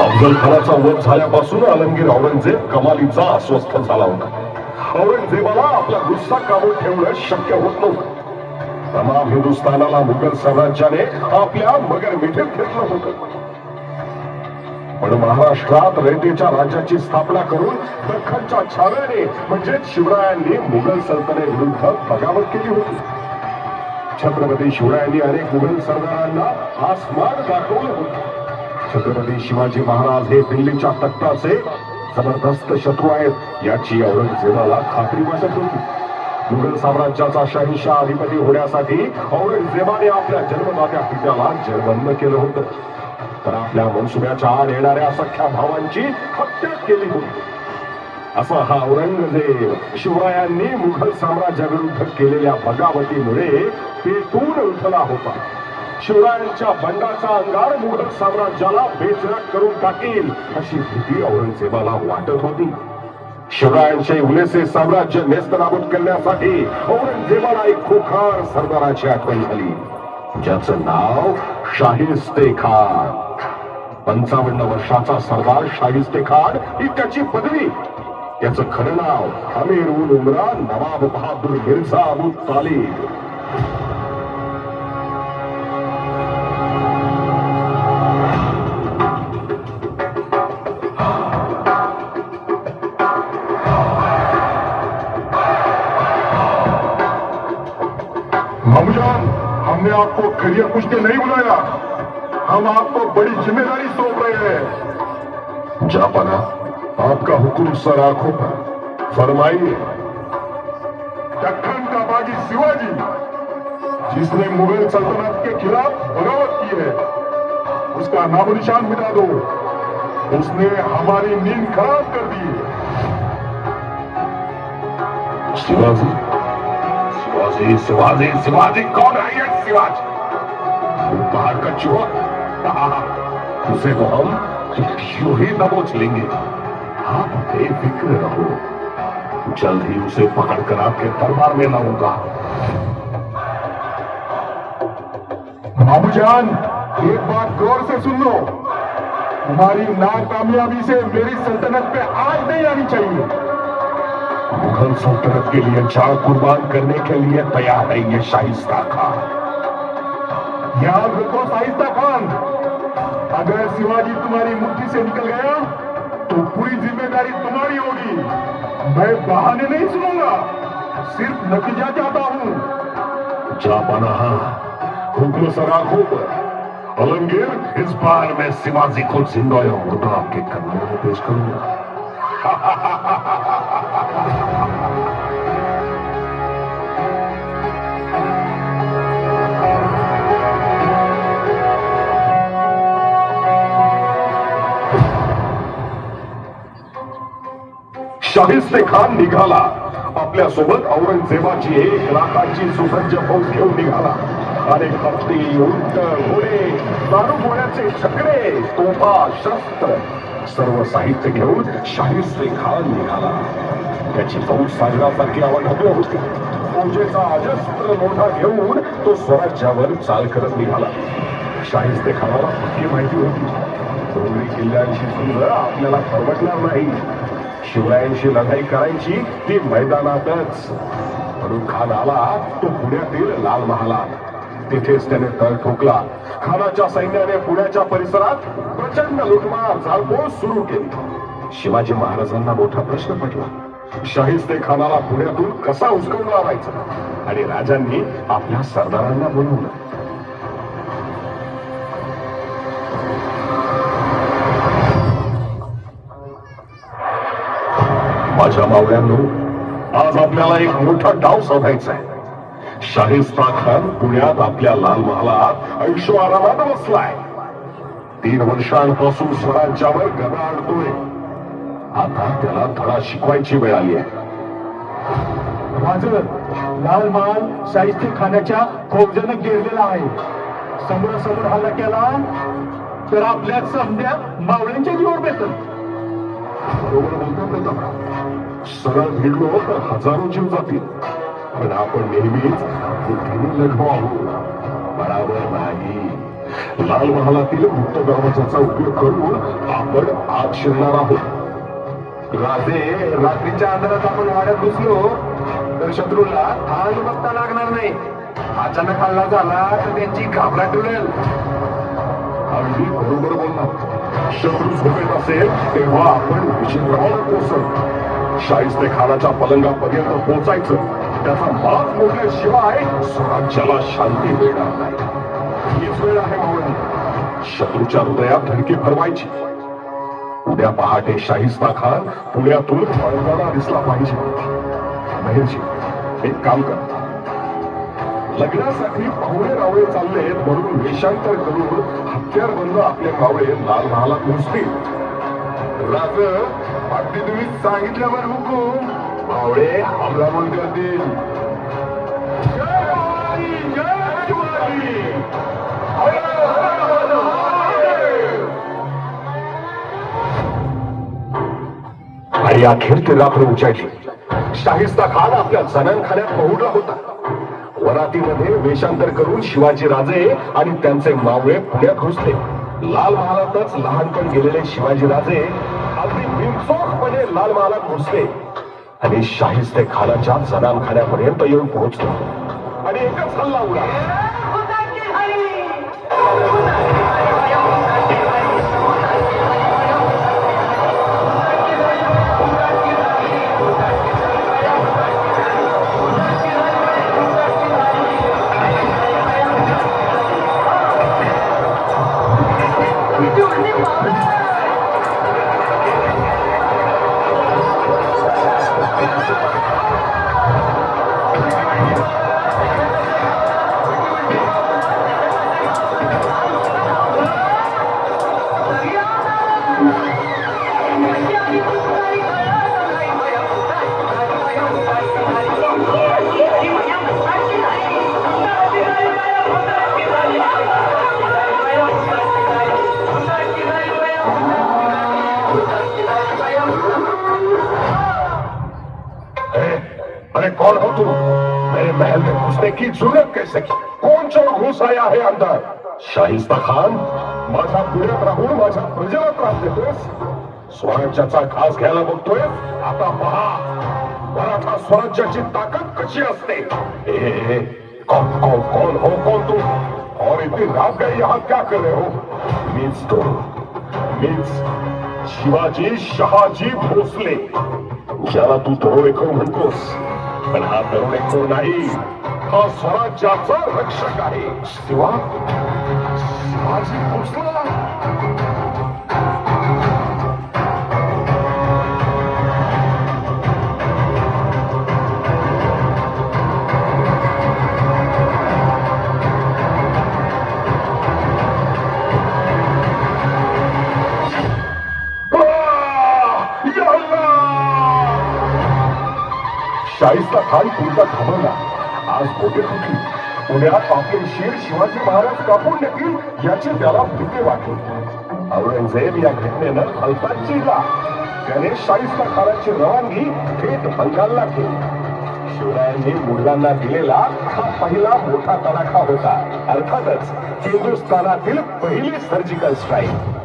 अफजल खानाचा वध झाल्यापासून आलमगीर औरंगजेब कमालीचा अस्वस्थ झाला होता. औरंगजेबाला आपला गुस्सा काबूत ठेवणं शक्य होत नव्हतं. तमाम हिंदुस्थानाला मुघल साम्राज्याने आपल्या मगर मिठीत घेतलं होतं. पण महाराष्ट्रात रयतेच्या राज्याची स्थापना करून दख्खनच्या छाव्याने म्हणजेच शिवरायांनी मुघल सल्तनेविरुद्ध बगावत केली होती. छत्रपती शिवरायांनी अनेक मुघल सरदारांना आसमान दाखवलं होतं. छत्रपती शिवाजी महाराज हे दिल्लीच्या तख्ताचे जबरदस्त शत्रू आहेत याची औरंगजेबाला खात्री वाटत होती. मुघल साम्राज्याचा शहिंशाह अधिपती होण्यासाठी औरंगजेबाने आपल्या जन्मदात्या पित्याला जन्मन्न केलं होतं. तर आपल्या मनसुब्याच्या आड येणाऱ्या सख्या भावांची हत्या केली होती. असा हा औरंगजेब शिवरायांनी मुघल साम्राज्याविरुद्ध केलेल्या बगावतीमुळे पेटून उठला होता. शिवरायांच्या बंडाचा अंगार मुघल साम्राज्याला बेचराक करून टाकेल अशी भीती औरंगजेबाला वाटत होती. शिवरायांचे उलेसे साम्राज्य नेस्तनाबूत करण्यासाठी औरंगजेबाला एक खोखार सरदाराची आठवण झाली. ज्याचं नाव शाहिस्ते खान पंचावन्न वर्षाचा सरदार शाहिस्ते खान ही त्याची पदवी. त्याचं खरं नाव अमीर उल उमरा नवाब बहादूर मिर्झा अबू तालिब. आपको खरिया पूछ के नहीं बुलाया। हम आपको बड़ी ज़िम्मेदारी सौंप रहे हैं। जापाना आपका हुक्म सर आँखों पर। फरमाइए। दक्खन का बागी शिवाजी, जिसने मुगल सल्तनत के खिलाफ बगावत की है, उसका नामो निशान मिटा दो। उसने हमारी नींद खराब कर दी। शिवाजी शिवाजी शिवाजी शिवाजी, कौन है ये शिवाजी? पहाड़ का चूहा? उसे तो हम यूँ ही दबोच लेंगे? आप बेफिक्र रहो। जल्द ही उसे पकड़कर आपके दरबार में लाऊँगा। मामूजान, एक बात गौर से सुन लो। तुम्हारी नाकामयाबी से मेरी सल्तनत पे आज नहीं आनी चाहिए। मुगल सल्तनत के लिए जान कुर्बान करने के लिए तैयार है ये शाइस्ता खान। याद रखो साहिस्ता खान अगर शिवाजी तुम्हारी मुट्ठी से निकल गया तो पूरी जिम्मेदारी तुम्हारी होगी। मैं बहाने नहीं सुनूंगा सिर्फ नतीजा चाहता हूँ। जापाना हुक्म सराखों पर अलमगीर इस बार मैं शिवाजी को जिंदा या मुर्दा आपके कदमों में पेश करूंगा। शाहिस्ते खान निघाला. आपल्यासोबत औरंगजेबाची एक लाखाची सुसज्ज फौज घेऊन निघाला. अनेक हत्ती उंट घोडे दारू गोळ्याचे छकडे तोफा शस्त्र सर्व साहित्य घेऊन शाहिस्ते खान निघाला. त्याची फौज सागरासारखी आवडली होती. फौजेचा अजस्त्र मोठा घेऊन तो स्वराज्यावर चाल करत निघाला. शाहिस्ते खानाला पक्की माहिती होती. डोंगरी किल्ल्यांची सुंदर आपल्याला परवडणार नाही. शिवरायांशी लढाई करायची ती मैदानातच. म्हणून खान आला तो पुण्यातील लाल महालात. तिथेच त्याने तळ ठोकला. खानाच्या सैन्याने पुण्याच्या परिसरात प्रचंड लुटमार जाळपोळ सुरू केली. शिवाजी महाराजांना मोठा प्रश्न पडला. शाहिस्ते खानाला पुण्यातून कसा उचकून लावायचा आणि राजांनी आपल्या सरदारांना बोलवलं. माझ्या मावळ्यांनो आज आपल्याला एक मोठा डाव साधायचा आहे शाहिस्ता खान पुण्यात आपल्या लाल महालात ऐशो आरामात बसलाय. तीन वर्षांपासून स्वराज्यावर गदा आणतोय. आता त्याला धडा शिकवायची वेळ आली आहे माझं लाल महाल शाहिस्ते खानाच्या फौजेनं घेरलेला आहे. समोरासमोर हल्ला केला तर आपल्या संध्या मावळ्यांच्या जीवर बेतल बरोबर बोलतो प्रताप सरळ भिडलो तर हजारो जीव जातील. पण आपण नेहमीच बुद्धीने लढलो आहोत. बराबर नाही. लाल महालातील गुप्त दरवाजाचा उपयोग करून आपण आत शिरणार आहोत. राजे रात्रीच्या अंधारात आपण वाड्यात घुसलो तर शत्रूला थांब बघता लागणार नाही. अचानक हल्ला झाला तर त्यांची घाबराट उडेल. अगदी बरोबर बोलतात. शत्रू झोपेत असेल तेव्हा आपण विचित्रपणे पोचत शाहिस्ते खानाच्या पलंगापर्यंत पोहोचायचं त्याचा मात मोडल्याशिवाय स्वराज्याला शांती मिळणार नाही. हीच वेळ आहे मावळी शत्रूच्या हृदयात धडकी भरवायची. उद्या पहाटे शाहिस्ता खान पुण्यातून पळताना दिसला पाहिजे. महेशजी एक काम कर. लग्नासाठी पाहुणे रावळे चाललेत म्हणून वेशांतर करून हत्यार बंद आपले कावळे लाल महालात घुसतील. राज अगदी तुम्ही सांगितल्यावर हुकूम. पावळे हमला म्हणून करतील आणि अखेर ते रात्र उजाडली. शाहिस्ता खान आपल्या जनानखान्यात पहुडला होता. मराठीमध्ये वेशांतर करून शिवाजी राजे आणि त्यांचे मावळे पुण्यात घुसले. लाल महालातच लहानपण गेलेले शिवाजी राजे अगदी बिनचोखपणे लाल महालात घुसले आणि शाहिस्ते खानाच्या जनानखान्यापर्यंत येऊन पोहोचले. आणि एकच हल्ला उडाला. महल की जरूरत कैसे की? कोणच्या घुस आया हे अंदर शाहिस्ता खान माझा पुण्यात राहून माझ्या प्रजेला त्रास देतोयस स्वराज्याचा घास घ्यायला बघतोय आता पहा मराठा स्वराज्याची ताकद कशी असते? ए, कौन कौन कौन हो कौन तू? और इतनी रात गए यहाँ क्या कर रहे हो? मीन्स तो मीन्स शिवाजी शहाजी भोसले. ज्याला तू दरोडेखोर म्हणतोस पण हा दरोडेखोर नाही. स्वराज्याचा रक्षक आहे. शिवा. शिवाजी भोसला. आह! या शाहिस्ता खान पुढचा थांबवला आज मोठे होती? पुण्यात आपले शीर शिवाजी महाराज कापून देतील याची त्याला भीती वाटली औरंगजेब या घटनेनं हलताच चिडला त्याने शाहिस्ता खानाची रवानगी थेट बंगालला केली. शिवरायांनी मुलांना दिलेला हा पहिला मोठा तडाखा होता. अर्थातच हिंदुस्थानातील पहिली सर्जिकल स्ट्राईक